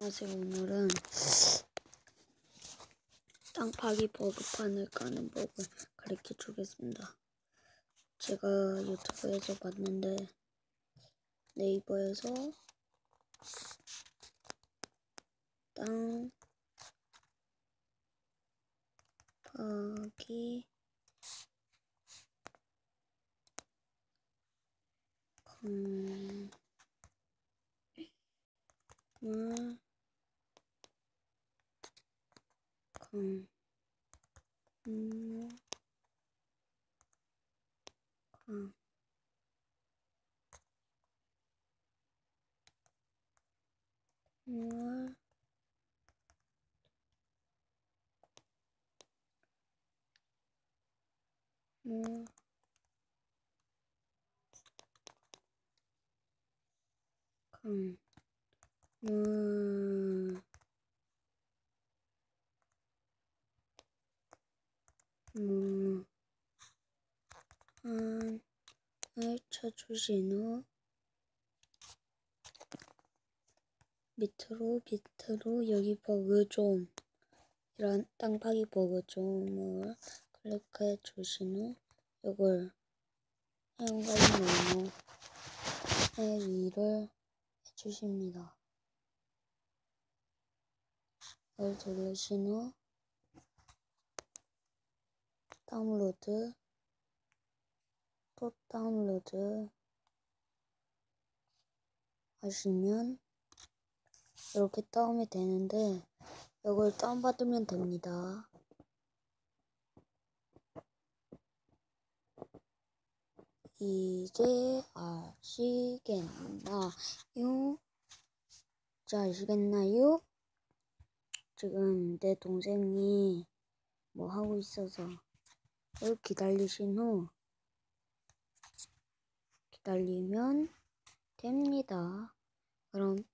안녕하세요. 오늘은 땅 파기 버그판을 까는 법을 가르쳐 주겠습니다. 제가 유튜브에서 봤는데 네이버에서 땅 파기 건물 con mua con mua 무, 한을 쳐주신 후 밑으로 밑으로 여기 버그 좀. 이런 땅파기 버그 좀을 클릭해 주신 후 이걸 행관메뉴에 일을 해주십니다. 이걸 누르신 후 다운로드 또 다운로드 하시면 이렇게 다운이 되는데 이걸 다운받으면 됩니다. 이제 아시겠나요? 이제 아시겠나요? 지금 내 동생이 뭐 하고 있어서 기다리신 후 기다리면 됩니다. 그럼 뿅!